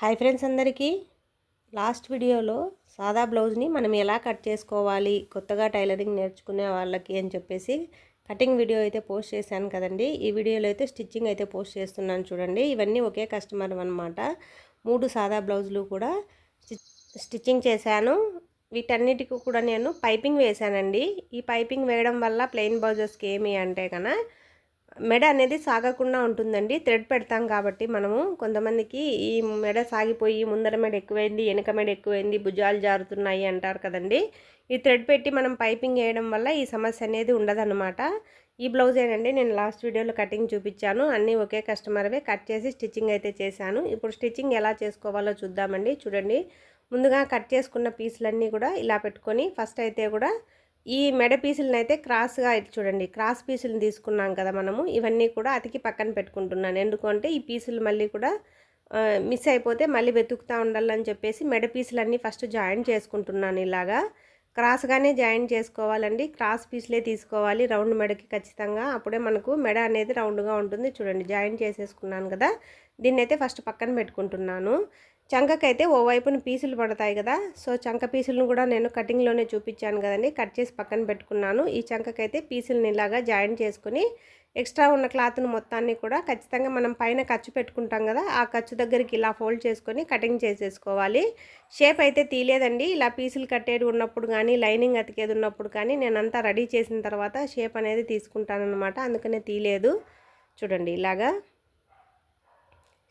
Hi friends అందరికీ. Last వీడియోలో సాదా బ్లౌజ్ని మనం ఎలా కట్ చేసుకోవాలి కొత్తగా టైలరింగ్ నేర్చుకునే వాళ్ళకి అని చెప్పేసి కటింగ్ వీడియో అయితే పోస్ట్ చేశాను కదండి. ఈ వీడియోలో అయితే స్టిచ్చింగ్ అయితే పోస్ట్ చేస్తున్నాను చూడండి. ఇవన్నీ ఒకే కస్టమర్ అనమాట మూడు సాదా బ్లౌజులు కూడా స్టిచ్చింగ్ చేశాను. వీటన్నిటికి కూడా నేను పైపింగ్ వేశానండి. ఈ పైపింగ్ వేయడం వల్ల ప్లెయిన్ బ్లౌజెస్కి ఏమి అంటే కన్నా మెడ అనేది సాగకుండా ఉంటుందండి. థ్రెడ్ పెడతాం కాబట్టి మనము కొంతమందికి ఈ మెడ సాగిపోయి ముందర మెడ ఎక్కువైంది వెనక మెడ ఎక్కువైంది భుజాలు జారుతున్నాయి అంటారు కదండి. ఈ థ్రెడ్ పెట్టి మనం పైపింగ్ వేయడం వల్ల ఈ సమస్య అనేది ఉండదన్నమాట. ఈ బ్లౌజ్ ఏనండి నేను లాస్ట్ వీడియోలో కటింగ్ చూపించాను. అన్నీ ఒకే కస్టమర్వే. కట్ చేసి స్టిచ్చింగ్ అయితే చేశాను. ఇప్పుడు స్టిచ్చింగ్ ఎలా చేసుకోవాలో చూద్దామండి. చూడండి. ముందుగా కట్ చేసుకున్న పీసులన్నీ కూడా ఇలా పెట్టుకొని ఫస్ట్ అయితే కూడా ఈ మెడ పీసులను అయితే క్రాస్గా చూడండి క్రాస్ పీసులను తీసుకున్నాం కదా మనము ఇవన్నీ కూడా అతికి పక్కన పెట్టుకుంటున్నాను. ఎందుకంటే ఈ పీసులు మళ్ళీ కూడా మిస్ అయిపోతే మళ్ళీ వెతుకుతూ ఉండాలని చెప్పేసి మెడ పీసులన్నీ ఫస్ట్ జాయిన్ చేసుకుంటున్నాను ఇలాగా. క్రాస్గానే జాయిన్ చేసుకోవాలండి క్రాస్ పీసులే తీసుకోవాలి రౌండ్ మెడకి ఖచ్చితంగా. అప్పుడే మనకు మెడ అనేది రౌండ్గా ఉంటుంది. చూడండి జాయిన్ చేసేసుకున్నాను కదా దీన్ని అయితే ఫస్ట్ పక్కన పెట్టుకుంటున్నాను. చంకకైతే ఓవైపున పీసులు పడతాయి కదా. సో చంక పీసులను కూడా నేను కటింగ్లోనే చూపించాను కదండి. కట్ చేసి పక్కన పెట్టుకున్నాను. ఈ చంకకైతే పీసులను ఇలాగా జాయిన్ చేసుకుని ఎక్స్ట్రా ఉన్న క్లాత్ను మొత్తాన్ని కూడా ఖచ్చితంగా మనం పైన ఖర్చు పెట్టుకుంటాం కదా. ఆ ఖర్చు దగ్గరికి ఇలా ఫోల్డ్ చేసుకొని కటింగ్ చేసేసుకోవాలి. షేప్ అయితే తీలేదండి ఇలా పీసులు కట్టేది ఉన్నప్పుడు కానీ లైనింగ్ అతికేది ఉన్నప్పుడు కానీ నేను అంతా రెడీ చేసిన తర్వాత షేప్ అనేది తీసుకుంటానమాట అందుకనే తీలేదు చూడండి ఇలాగా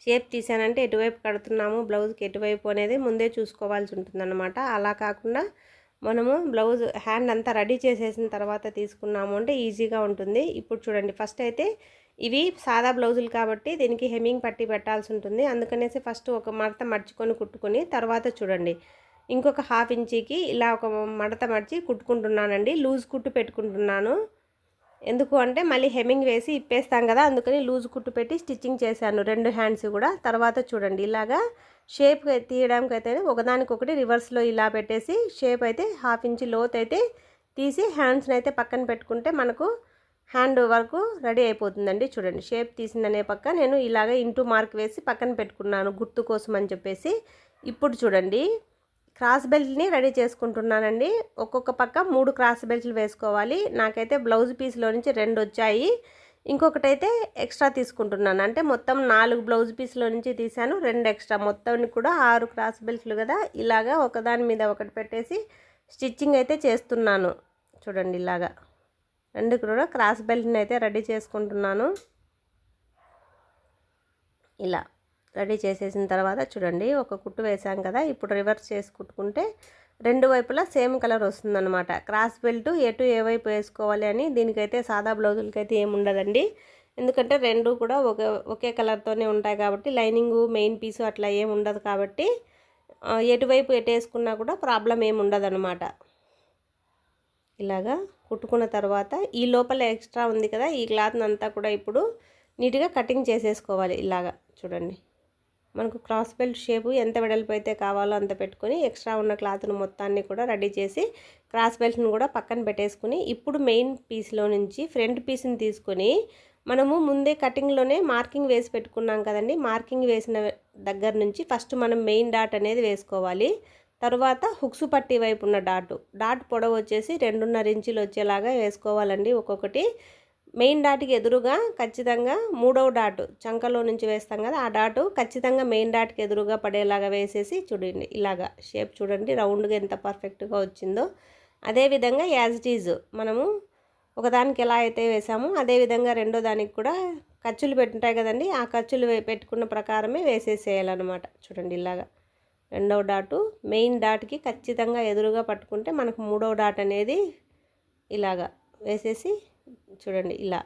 షేప్ తీసానంటే ఎటువైపు కడుతున్నాము బ్లౌజ్కి ఎటువైపు అనేది ముందే చూసుకోవాల్సి ఉంటుందన్నమాట. అలా కాకుండా మనము బ్లౌజ్ హ్యాండ్ అంతా రెడీ చేసేసిన తర్వాత తీసుకున్నాము అంటే ఈజీగా ఉంటుంది. ఇప్పుడు చూడండి ఫస్ట్ అయితే ఇవి సాదా బ్లౌజులు కాబట్టి దీనికి హెమ్మింగ్ పట్టి పెట్టాల్సి ఉంటుంది. అందుకనేసి ఫస్ట్ ఒక మడత మర్చుకొని కుట్టుకొని తర్వాత చూడండి ఇంకొక హాఫ్ ఇంచీకి ఇలా ఒక మడత మర్చి కుట్టుకుంటున్నానండి. లూజ్ కుట్టు పెట్టుకుంటున్నాను. ఎందుకు అంటే మళ్ళీ హెమ్మింగ్ వేసి ఇప్పేస్తాం కదా అందుకని లూజ్ కుట్టు పెట్టి స్టిచ్చింగ్ చేశాను. రెండు హ్యాండ్స్ కూడా. తర్వాత చూడండి ఇలాగా షేప్ తీయడానికి అయితే ఒకదానికొకటి రివర్స్లో ఇలా పెట్టేసి షేప్ అయితే హాఫ్ ఇంచ్ లోత్ అయితే తీసి హ్యాండ్స్ని అయితే పక్కన పెట్టుకుంటే మనకు హ్యాండ్ వరకు రెడీ అయిపోతుందండి. చూడండి షేప్ తీసిందనే పక్క నేను ఇలాగ ఇంటూ మార్క్ వేసి పక్కన పెట్టుకున్నాను గుర్తు కోసం అని చెప్పేసి. ఇప్పుడు చూడండి క్రాస్ బెల్ట్ని రెడీ చేసుకుంటున్నానండి. ఒక్కొక్క పక్క మూడు క్రాస్ బెల్ట్లు వేసుకోవాలి. నాకైతే బ్లౌజ్ పీస్లో నుంచి రెండు వచ్చాయి. ఇంకొకటి అయితే ఎక్స్ట్రా తీసుకుంటున్నాను. అంటే మొత్తం నాలుగు బ్లౌజ్ పీస్లో నుంచి తీసాను రెండు ఎక్స్ట్రా. మొత్తం కూడా ఆరు క్రాస్ బెల్ట్లు కదా. ఇలాగా ఒకదాని మీద ఒకటి పెట్టేసి స్టిచ్చింగ్ అయితే చేస్తున్నాను. చూడండి ఇలాగా. రెండు కూడా క్రాస్ బెల్ట్ని అయితే రెడీ చేసుకుంటున్నాను. ఇలా. రెడీ చేసేసిన తర్వాత చూడండి ఒక కుట్టు వేసాం కదా ఇప్పుడు రివర్స్ చేసి కుట్టుకుంటే రెండు వైపులా సేమ్ కలర్ వస్తుందన్నమాట. క్రాస్ బెల్ట్ ఎటు ఏ వైపు వేసుకోవాలి అని దీనికైతే సాదా బ్లౌజులకి అయితే ఏముండదండి ఎందుకంటే రెండు కూడా ఒకే ఒకే కలర్తోనే ఉంటాయి కాబట్టి లైనింగ్ మెయిన్ పీసు అట్లా ఏమి ఉండదు కాబట్టి ఎటువైపు ఎటు వేసుకున్నా కూడా ప్రాబ్లం ఏమి ఉండదన్నమాట. ఇలాగా కుట్టుకున్న తర్వాత ఈ లోపల ఎక్స్ట్రా ఉంది కదా ఈ క్లాత్ని అంతా కూడా ఇప్పుడు నీట్గా కటింగ్ చేసేసుకోవాలి ఇలాగా చూడండి. మనకు క్రాస్ బెల్ట్ షేపు ఎంత వెడల్పు అయితే కావాలో అంత పెట్టుకొని ఎక్స్ట్రా ఉన్న క్లాత్ను మొత్తాన్ని కూడా రెడీ చేసి క్రాస్ బెల్ట్ని కూడా పక్కన పెట్టేసుకుని ఇప్పుడు మెయిన్ పీస్లో నుంచి ఫ్రంట్ పీస్ని తీసుకొని మనము ముందే కటింగ్లోనే మార్కింగ్ వేసి పెట్టుకున్నాం కదండి. మార్కింగ్ వేసిన దగ్గర నుంచి ఫస్ట్ మనం మెయిన్ డాట్ అనేది వేసుకోవాలి. తర్వాత హుక్స్ పట్టి వైపు ఉన్న డాటు. డాట్ పొడవు వచ్చేసి రెండున్నర ఇంచులు వచ్చేలాగా వేసుకోవాలండి ఒక్కొక్కటి. మెయిన్ డాట్కి ఎదురుగా ఖచ్చితంగా మూడవ డాటు చంకలో నుంచి వేస్తాం కదా ఆ డాటు ఖచ్చితంగా మెయిన్ డాట్కి ఎదురుగా పడేలాగా వేసేసి చూడండి ఇలాగా షేప్ చూడండి రౌండ్గా ఎంత పర్ఫెక్ట్గా వచ్చిందో. అదేవిధంగా యాజ్ ఇట్ ఈజ్ మనము ఒకదానికి ఎలా అయితే వేసామో అదేవిధంగా రెండో దానికి కూడా ఖర్చులు పెట్టుంటాయి కదండి ఆ ఖర్చులు పెట్టుకున్న ప్రకారమే వేసేసేయాలన్నమాట. చూడండి ఇలాగా రెండవ డాటు మెయిన్ డాట్కి ఖచ్చితంగా ఎదురుగా పట్టుకుంటే మనకు మూడవ డాట్ అనేది ఇలాగా వేసేసి చూడండి ఇలా.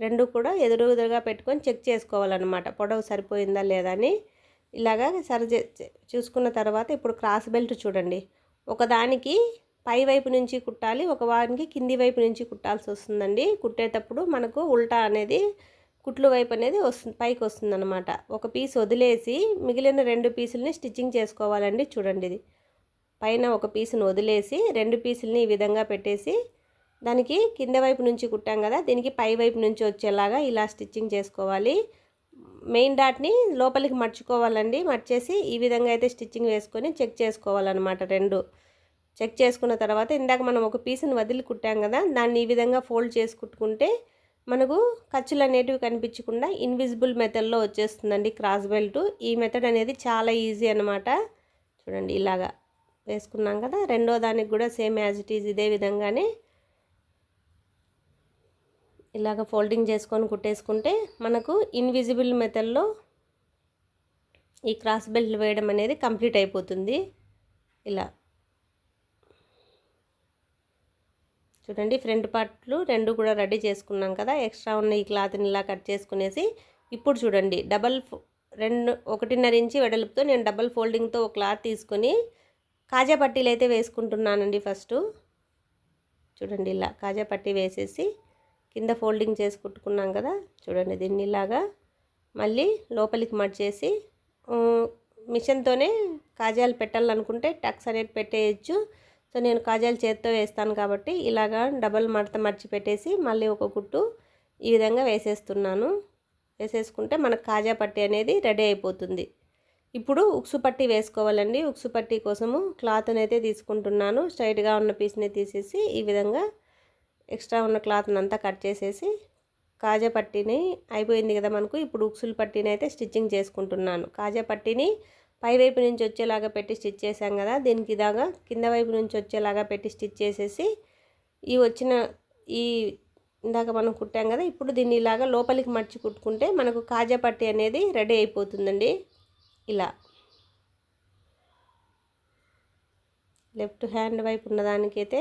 రెండు కూడా ఎదురు ఎదురుగా పెట్టుకొని చెక్ చేసుకోవాలన్నమాట. పొడవు సరిపోయిందా లేదా అని. ఇలాగా సరి చూసుకున్న తర్వాత ఇప్పుడు క్రాస్ బెల్ట్ చూడండి. ఒకదానికి పై వైపు నుంచి కుట్టాలి ఒక వారికి కింది వైపు నుంచి కుట్టాల్సి వస్తుందండి. కుట్టేటప్పుడు మనకు ఉల్టా అనేది కుట్లు వైపు అనేది వస్తుంది పైకి వస్తుందన్నమాట. ఒక పీస్ వదిలేసి మిగిలిన రెండు పీసులని స్టిచ్చింగ్ చేసుకోవాలండి చూడండి ఇది. పైన ఒక పీసును వదిలేసి రెండు పీసులని ఈ విధంగా పెట్టేసి దానికి కింద వైపు నుంచి కుట్టాం కదా దీనికి పై వైపు నుంచి వచ్చేలాగా ఇలా స్టిచ్చింగ్ చేసుకోవాలి. మెయిన్ డాట్ని లోపలికి మర్చుకోవాలండి. మర్చేసి ఈ విధంగా అయితే స్టిచ్చింగ్ వేసుకొని చెక్ చేసుకోవాలన్నమాట రెండు. చెక్ చేసుకున్న తర్వాత ఇందాక మనం ఒక పీస్ని వదిలి కుట్టాం కదా దాన్ని ఈ విధంగా ఫోల్డ్ చేసి కుట్టుకుంటే మనకు ఖర్చులు అనేటివి కనిపించకుండా ఇన్విజిబుల్ మెథడ్లో వచ్చేస్తుందండి క్రాస్ బెల్ట్. ఈ మెథడ్ అనేది చాలా ఈజీ అనమాట చూడండి ఇలాగా వేసుకున్నాం కదా రెండో దానికి కూడా సేమ్ యాజ్ ఇట్ ఈజ్ ఇదే విధంగానే ఇలాగ ఫోల్డింగ్ చేసుకొని కుట్టేసుకుంటే మనకు ఇన్విజిబుల్ మెథడ్లో ఈ క్రాస్ బెల్ట్ వేయడం అనేది కంప్లీట్ అయిపోతుంది. ఇలా. చూడండి ఫ్రంట్ పార్ట్లు రెండు కూడా రెడీ చేసుకున్నాం కదా. ఎక్స్ట్రా ఉన్న ఈ క్లాత్ని ఇలా కట్ చేసుకునేసి ఇప్పుడు చూడండి డబల్ రెండు ఒకటిన్నర ఇంచి వెడల్పుతో నేను డబల్ ఫోల్డింగ్తో ఒక క్లాత్ తీసుకొని కాజా పట్టీలు అయితే వేసుకుంటున్నానండి ఫస్ట్. చూడండి ఇలా కాజా పట్టీ వేసేసి కింద ఫోల్డింగ్ చేసి కుట్టుకున్నాం కదా చూడండి దీన్ని ఇలాగా మళ్ళీ లోపలికి మడిచేసి మిషన్తోనే కాజాలు పెట్టాలనుకుంటే టక్స్ అనేది పెట్టేయచ్చు. సో నేను కాజాలు చేత్తో వేస్తాను కాబట్టి ఇలాగా డబల్ మడత మర్చి పెట్టేసి మళ్ళీ ఒక కుట్టు ఈ విధంగా వేసేస్తున్నాను. వేసేసుకుంటే మనకు కాజా పట్టి అనేది రెడీ అయిపోతుంది. ఇప్పుడు ఉక్సు పట్టి వేసుకోవాలండి. ఉక్సు పట్టి కోసము క్లాత్ అయితే తీసుకుంటున్నాను. స్ట్రైట్గా ఉన్న పీస్ని తీసేసి ఈ విధంగా ఎక్స్ట్రా ఉన్న క్లాత్ని అంతా కట్ చేసేసి కాజా పట్టీని అయిపోయింది కదా మనకు. ఇప్పుడు ఉక్సులు పట్టీని అయితే స్టిచ్చింగ్ చేసుకుంటున్నాను. కాజా పట్టీని పై వైపు నుంచి వచ్చేలాగా పెట్టి స్టిచ్ చేసాం కదా దీనికి ఇదాగా కింద వైపు నుంచి వచ్చేలాగా పెట్టి స్టిచ్ చేసేసి ఈ వచ్చిన ఈ ఇందాక మనం కుట్టాం కదా ఇప్పుడు దీన్ని ఇలాగా లోపలికి మర్చి కుట్టుకుంటే మనకు కాజా పట్టి అనేది రెడీ అయిపోతుందండి. ఇలా. లెఫ్ట్ హ్యాండ్ వైపు ఉన్నదానికైతే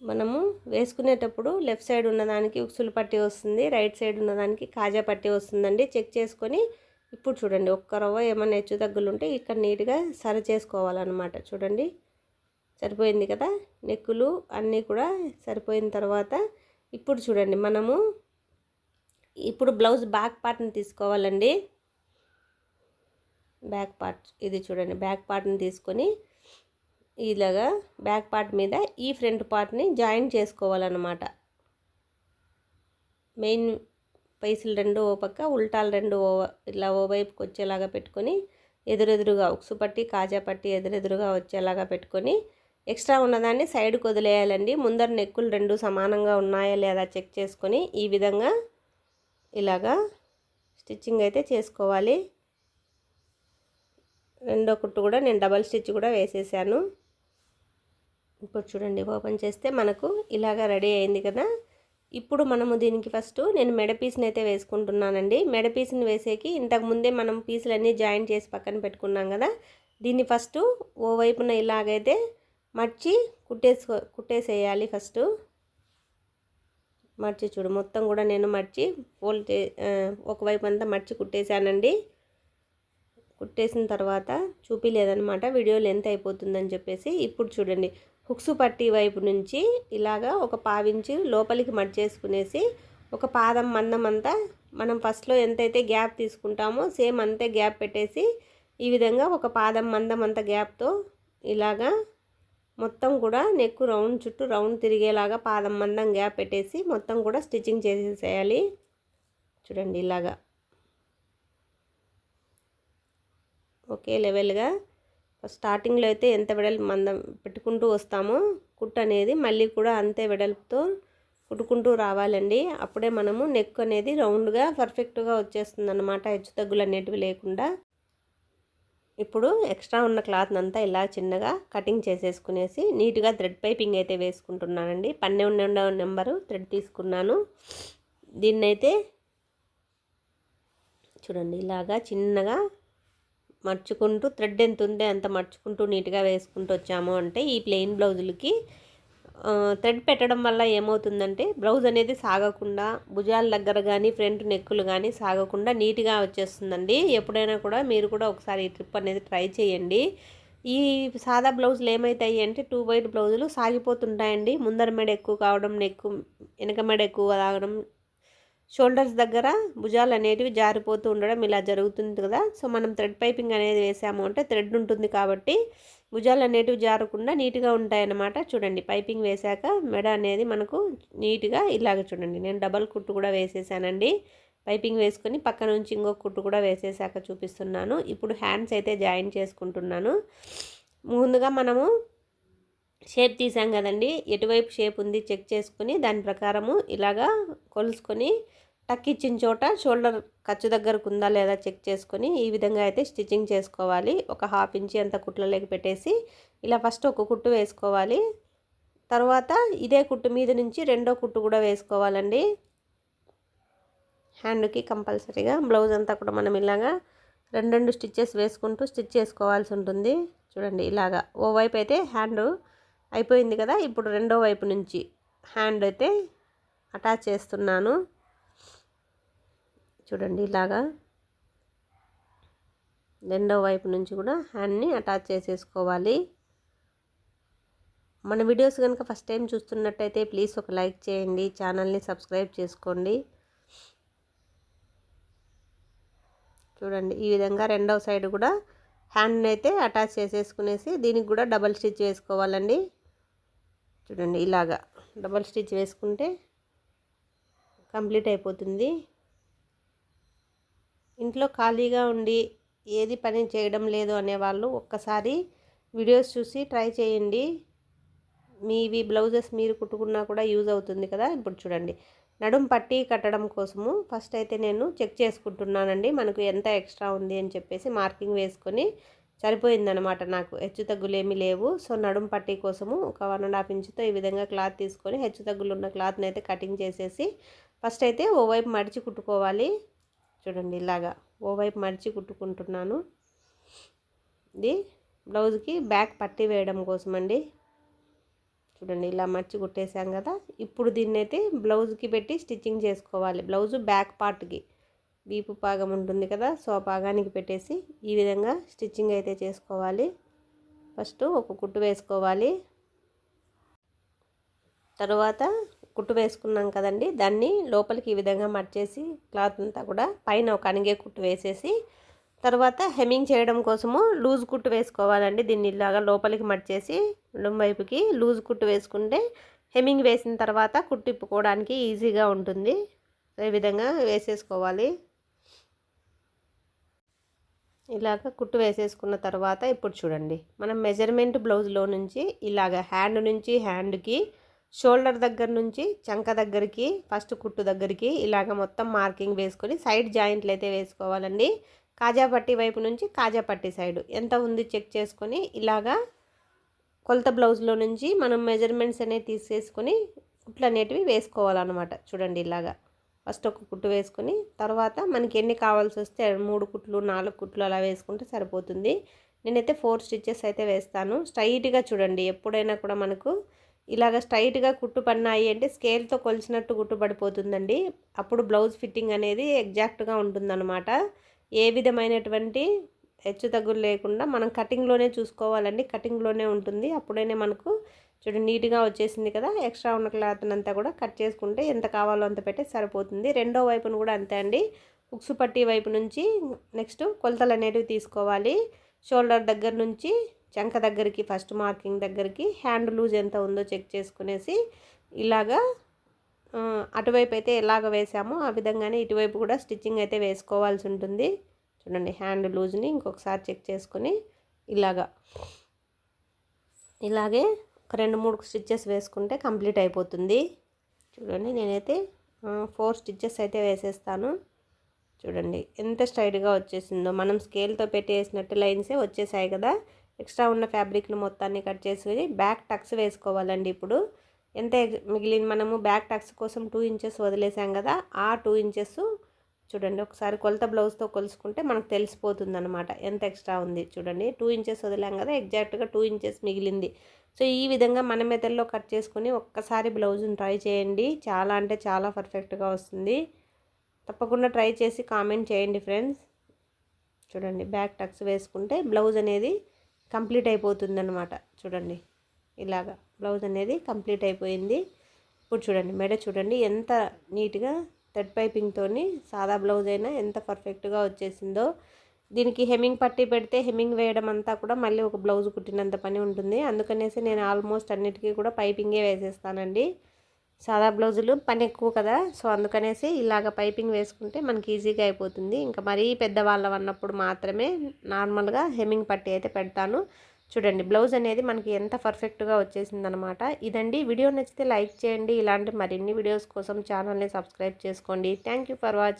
మనము వేసుకునేటప్పుడు లెఫ్ట్ సైడ్ ఉన్నదానికి ఉక్సులు పట్టి వస్తుంది రైట్ సైడ్ ఉన్నదానికి కాజా పట్టి వస్తుందండి. చెక్ చేసుకొని ఇప్పుడు చూడండి ఒక్క రవ్వ ఏమైనా హెచ్చు తగ్గులుంటే ఇక్కడ నీట్గా సరి చేసుకోవాలన్నమాట. చూడండి సరిపోయింది కదా? నెక్కులు అన్నీ కూడా సరిపోయిన తర్వాత ఇప్పుడు చూడండి మనము ఇప్పుడు బ్లౌజ్ బ్యాక్ పార్ట్ని తీసుకోవాలండి. బ్యాక్ పార్ట్ ఇది చూడండి బ్యాక్ పార్ట్ని తీసుకొని ఇలాగా బ్యాక్ పార్ట్ మీద ఈ ఫ్రంట్ పార్ట్ని జాయిన్ చేసుకోవాలన్నమాట. మెయిన్ పైసలు రెండు ఓ పక్క ఉల్టాలు రెండు ఓ ఇట్లా ఓ వచ్చేలాగా పెట్టుకొని ఎదురెదురుగా ఉక్సు పట్టి కాజా పట్టి ఎదురెదురుగా వచ్చేలాగా పెట్టుకొని ఎక్స్ట్రా ఉన్నదాన్ని సైడ్కి వదిలేయాలండి. ముందర నెక్కులు రెండు సమానంగా ఉన్నాయా లేదా చెక్ చేసుకొని ఈ విధంగా ఇలాగా స్టిచ్చింగ్ అయితే చేసుకోవాలి. రెండో కుట్టు కూడా నేను డబల్ స్టిచ్ కూడా వేసేసాను. ఇప్పుడు చూడండి ఓపెన్ చేస్తే మనకు ఇలాగా రెడీ అయింది కదా. ఇప్పుడు మనము దీనికి ఫస్ట్ నేను మెడ పీస్ని అయితే వేసుకుంటున్నానండి. మెడ పీస్ని వేసేకి ఇంతకు ముందే మనం పీసులన్నీ జాయిన్ చేసి పక్కన పెట్టుకున్నాం కదా. దీన్ని ఫస్ట్ ఓ వైపున ఇలాగైతే మర్చి కుట్టేసుకో కుట్టేసేయాలి ఫస్ట్ మర్చి చూడు మొత్తం కూడా నేను మర్చి ఫోల్డ్ ఒకవైపు అంతా మర్చి కుట్టేశానండి. కుట్టేసిన తర్వాత చూపిలేదనమాట వీడియో లెంత్ అయిపోతుందని చెప్పేసి. ఇప్పుడు చూడండి హుక్స్ పట్టి వైపు నుంచి ఇలాగా ఒక పావించి లోపలికి మడిచేసుకునేసి ఒక పాదం మందం అంతా మనం ఫస్ట్లో ఎంతైతే గ్యాప్ తీసుకుంటామో సేమ్ అంతే గ్యాప్ పెట్టేసి ఈ విధంగా ఒక పాదం మందం అంత గ్యాప్తో ఇలాగా మొత్తం కూడా నెక్ రౌండ్ చుట్టూ రౌండ్ తిరిగేలాగా పాదం మందం గ్యాప్ పెట్టేసి మొత్తం కూడా స్టిచ్చింగ్ చేసేసేయాలి. చూడండి ఇలాగా. ఒకే లెవెల్గా స్టార్టింగ్లో అయితే ఎంత వెడల్పు మందం పెట్టుకుంటూ వస్తామో కుట్టు అనేది మళ్ళీ కూడా అంతే వెడల్పుతో కుట్టుకుంటూ రావాలండి. అప్పుడే మనము నెక్ అనేది రౌండ్గా పర్ఫెక్ట్గా వచ్చేస్తుంది అన్నమాట హెచ్చు తగ్గులు అనేటివి లేకుండా. ఇప్పుడు ఎక్స్ట్రా ఉన్న క్లాత్ అంతా ఇలా చిన్నగా కటింగ్ చేసేసుకునేసి నీట్గా థ్రెడ్ పైపింగ్ అయితే వేసుకుంటున్నానండి. పన్నెండు నెంబరు థ్రెడ్ తీసుకున్నాను. దీన్నైతే చూడండి ఇలాగా చిన్నగా మర్చుకుంటూ థ్రెడ్ ఎంత ఉందే అంత మర్చుకుంటూ నీట్గా వేసుకుంటూ వచ్చాము. అంటే ఈ ప్లెయిన్ బ్లౌజులకి థ్రెడ్ పెట్టడం వల్ల ఏమవుతుందంటే బ్లౌజ్ అనేది సాగకుండా భుజాల దగ్గర కానీ ఫ్రంట్ నెక్కులు కానీ సాగకుండా నీట్గా వచ్చేస్తుందండి. ఎప్పుడైనా కూడా మీరు కూడా ఒకసారి ఈ ట్రిప్ అనేది ట్రై చేయండి. ఈ సాదా బ్లౌజులు ఏమవుతాయి అంటే టూ వైట్ బ్లౌజులు సాగిపోతుంటాయండి. ముందర మెడ ఎక్కువ కావడం నెక్కు వెనక మెడ ఎక్కువ తాగడం షోల్డర్స్ దగ్గర భుజాలు అనేటివి జారిపోతూ ఉండడం ఇలా జరుగుతుంది కదా. సో మనం థ్రెడ్ పైపింగ్ అనేది వేసాము అంటే థ్రెడ్ ఉంటుంది కాబట్టి భుజాలు అనేటివి జారకుండా నీట్గా ఉంటాయన్నమాట. చూడండి పైపింగ్ వేశాక మెడ అనేది మనకు నీట్గా ఇలాగ చూడండి నేను డబల్ కుట్టు కూడా వేసేసానండి. పైపింగ్ వేసుకొని పక్క నుంచి ఇంకొక కుట్టు కూడా వేసేసాక చూపిస్తున్నాను. ఇప్పుడు హ్యాండ్స్ అయితే జాయిన్ చేసుకుంటున్నాను. ముందుగా మనము షేప్ తీసాం కదండి ఎటువైపు షేప్ ఉంది చెక్ చేసుకుని దాని ప్రకారము ఇలాగా కొలుసుకొని టక్ ఇచ్చిన చోట షోల్డర్ ఖర్చు దగ్గరకు ఉందా లేదా చెక్ చేసుకొని ఈ విధంగా అయితే స్టిచ్చింగ్ చేసుకోవాలి. ఒక హాఫ్ ఇంచి అంత కుట్లలోకి పెట్టేసి ఇలా ఫస్ట్ ఒక కుట్టు వేసుకోవాలి. తర్వాత ఇదే కుట్టు మీద నుంచి రెండో కుట్టు కూడా వేసుకోవాలండి. హ్యాండ్కి కంపల్సరీగా బ్లౌజ్ అంతా కూడా మనం ఇలాగా రెండు రెండు స్టిచ్చెస్ వేసుకుంటూ స్టిచ్ చేసుకోవాల్సి ఉంటుంది. చూడండి ఇలాగా ఓ వైపు అయితే హ్యాండ్ అయిపోయింది కదా ఇప్పుడు రెండో వైపు నుంచి హ్యాండ్ అయితే అటాచ్ చేస్తున్నాను. చూడండి ఇలాగా. రెండో వైపు నుంచి కూడా హ్యాండ్ని అటాచ్ చేసేసుకోవాలి. మన వీడియోస్ కనుక ఫస్ట్ టైం చూస్తున్నట్టయితే ప్లీజ్ ఒక లైక్ చేయండి ఛానల్ని సబ్స్క్రైబ్ చేసుకోండి. చూడండి ఈ విధంగా రెండవ సైడ్ కూడా హ్యాండ్ని అయితే అటాచ్ చేసేసుకునేసి దీనికి కూడా డబల్ స్టిచ్ వేసుకోవాలండి. చూడండి ఇలాగా డబల్ స్టిచ్ వేసుకుంటే కంప్లీట్ అయిపోతుంది. ఇంట్లో ఖాళీగా ఉండి ఏది పని చేయడం లేదు అనేవాళ్ళు ఒక్కసారి వీడియోస్ చూసి ట్రై చేయండి. మీవి బ్లౌజెస్ మీరు కుట్టుకున్నా కూడా యూజ్ అవుతుంది కదా ఇప్పుడు చూడండి. నడుం పట్టి కట్టడం కోసము ఫస్ట్ అయితే నేను చెక్ చేసుకుంటున్నానండి. మనకు ఎంత ఎక్స్ట్రా ఉంది అని చెప్పేసి మార్కింగ్ వేసుకొని సరిపోయిందనమాట నాకు. హెచ్చు తగ్గులేమీ లేవు. సో నడుం పట్టీ కోసము ఒక వన్ అండ్ హాఫ్ ఇంచుతో ఈ విధంగా క్లాత్ తీసుకొని హెచ్చు తగ్గులు ఉన్న క్లాత్ని అయితే కటింగ్ చేసేసి ఫస్ట్ అయితే ఓవైపు మడిచి కుట్టుకోవాలి. చూడండి ఇలాగా ఓవైపు మడిచి కుట్టుకుంటున్నాను. ఇది బ్లౌజ్కి బ్యాక్ పట్టి వేయడం కోసం అండి చూడండి ఇలా మర్చి కుట్టేసాం కదా. ఇప్పుడు దీన్ని అయితే బ్లౌజ్కి పెట్టి స్టిచ్చింగ్ చేసుకోవాలి. బ్లౌజ్ బ్యాక్ పార్ట్కి వీపు పాగం ఉంటుంది కదా సో పాగానికి పెట్టేసి ఈ విధంగా స్టిచ్చింగ్ అయితే చేసుకోవాలి. ఫస్ట్ ఒక కుట్టు వేసుకోవాలి. తర్వాత కుట్టు వేసుకున్నాం కదండి. దాన్ని లోపలికి ఈ విధంగా మర్చేసి క్లాత్ అంతా కూడా పైన ఒక అనిగే కుట్టు వేసేసి తర్వాత హెమ్మింగ్ చేయడం కోసము లూజ్ కుట్టు వేసుకోవాలండి. దీన్ని ఇలాగా లోపలికి మడిచేసి వైపుకి లూజ్ కుట్టు వేసుకుంటే హెమ్మింగ్ వేసిన తర్వాత కుట్టు ఇప్పుకోవడానికి ఈజీగా ఉంటుంది. ఈ విధంగా వేసేసుకోవాలి. ఇలాగ కుట్టు వేసేసుకున్న తర్వాత ఇప్పుడు చూడండి. మనం మెజర్మెంట్ బ్లౌజ్లో నుంచి ఇలాగ హ్యాండ్ నుంచి హ్యాండ్కి షోల్డర్ దగ్గర నుంచి చంక దగ్గరికి ఫస్ట్ కుట్టు దగ్గరికి ఇలాగ మొత్తం మార్కింగ్ వేసుకొని సైడ్ జాయింట్లు అయితే వేసుకోవాలండి. కాజాపట్టి వైపు నుంచి కాజాపట్టి సైడ్ ఎంత ఉంది చెక్ చేసుకొని ఇలాగా కొలత బ్లౌజ్లో నుంచి మనం మెజర్మెంట్స్ అనేవి తీసేసుకొని కుట్లు అనేటివి వేసుకోవాలన్నమాట. చూడండి ఇలాగా ఫస్ట్ ఒక కుట్టు వేసుకొని తర్వాత మనకి ఎన్ని కావాల్సి వస్తే మూడు కుట్లు నాలుగు కుట్లు అలా వేసుకుంటే సరిపోతుంది. నేనైతే ఫోర్ స్టిచ్చెస్ అయితే వేస్తాను. స్ట్రైట్గా చూడండి ఎప్పుడైనా కూడా మనకు ఇలాగ స్ట్రైట్గా కుట్టు పడినాయి అంటే స్కేల్తో కొలిచినట్టు కుట్టుపడిపోతుందండి అప్పుడు బ్లౌజ్ ఫిట్టింగ్ అనేది ఎగ్జాక్ట్గా ఉంటుందన్నమాట. ఏ విధమైనటువంటి హెచ్చు తగ్గులు లేకుండా మనం కటింగ్లోనే చూసుకోవాలండి. కటింగ్లోనే ఉంటుంది. అప్పుడైనా మనకు చూడు నీట్గా వచ్చేసింది కదా. ఎక్స్ట్రా ఉన్న క్లాత్ అంతా కూడా కట్ చేసుకుంటే ఎంత కావాలో అంత పెట్టి సరిపోతుంది. రెండో వైపును కూడా అంతే అండి. ఉక్సు పట్టి వైపు నుంచి నెక్స్ట్ కొలతలు అనేటివి తీసుకోవాలి. షోల్డర్ దగ్గర నుంచి చంక దగ్గరికి ఫస్ట్ మార్కింగ్ దగ్గరికి హ్యాండ్ లూజ్ ఎంత ఉందో చెక్ చేసుకునేసి ఇలాగా అటువైపు అయితే ఎలాగ వేసామో ఆ విధంగానే ఇటువైపు కూడా స్టిచ్చింగ్ అయితే వేసుకోవాల్సి ఉంటుంది. చూడండి హ్యాండ్ లూజ్ని ఇంకొకసారి చెక్ చేసుకొని ఇలాగా. ఇలాగే ఒక రెండు మూడు స్టిచ్చెస్ వేసుకుంటే కంప్లీట్ అయిపోతుంది. చూడండి నేనైతే ఫోర్ స్టిచ్చెస్ అయితే వేసేస్తాను. చూడండి ఎంత స్ట్రైట్గా వచ్చేసిందో. మనం స్కేల్తో పెట్టేసినట్టు లైన్సే వచ్చేసాయి కదా. ఎక్స్ట్రా ఉన్న ఫ్యాబ్రిక్ను మొత్తాన్ని కట్ చేసి బ్యాక్ టక్స్ వేసుకోవాలండి ఇప్పుడు. ఎంత మిగిలిన మనము బ్యాక్ టక్స్ కోసం టూ ఇంచెస్ వదిలేసాం కదా ఆ టూ ఇంచెస్ చూడండి ఒకసారి కొలత బ్లౌజ్తో కొలుసుకుంటే మనకు తెలిసిపోతుంది అనమాట ఎంత ఎక్స్ట్రా ఉంది చూడండి. టూ ఇంచెస్ వదిలాం కదా ఎగ్జాక్ట్గా టూ ఇంచెస్ మిగిలింది. సో ఈ విధంగా మన మెథడ్లో కట్ చేసుకొని ఒక్కసారి బ్లౌజ్ని ట్రై చేయండి. చాలా అంటే చాలా పర్ఫెక్ట్గా వస్తుంది. తప్పకుండా ట్రై చేసి కామెంట్ చేయండి ఫ్రెండ్స్ చూడండి బ్యాక్ టక్స్ వేసుకుంటే బ్లౌజ్ అనేది కంప్లీట్ అయిపోతుందనమాట చూడండి. ఇలాగా బ్లౌజ్ అనేది కంప్లీట్ అయిపోయింది. ఇప్పుడు చూడండి మెడ చూడండి ఎంత నీట్గా థర్డ్ పైపింగ్తో సాదా బ్లౌజ్ అయినా ఎంత పర్ఫెక్ట్గా వచ్చేసిందో. దీనికి హెమ్మింగ్ పట్టి పెడితే హెమ్మింగ్ వేయడం అంతా కూడా మళ్ళీ ఒక బ్లౌజ్ కుట్టినంత పని ఉంటుంది. అందుకనేసి నేను ఆల్మోస్ట్ అన్నిటికీ కూడా పైపింగే వేసేస్తానండి. సాదా బ్లౌజులు పని ఎక్కువ కదా. సో అందుకనేసి ఇలాగ పైపింగ్ వేసుకుంటే మనకి ఈజీగా అయిపోతుంది. ఇంకా మరీ పెద్దవాళ్ళం అన్నప్పుడు మాత్రమే నార్మల్గా హెమ్మింగ్ పట్టి అయితే పెడతాను. చూడండి బ్లౌజ్ అనేది మనకి ఎంత పర్ఫెక్ట్గా వచ్చేసిందనమాట ఇదండి. వీడియో నచ్చితే లైక్ చేయండి. ఇలాంటి మరిన్ని వీడియోస్ కోసం ఛానల్ని సబ్స్క్రైబ్ చేసుకోండి. Thank for watching.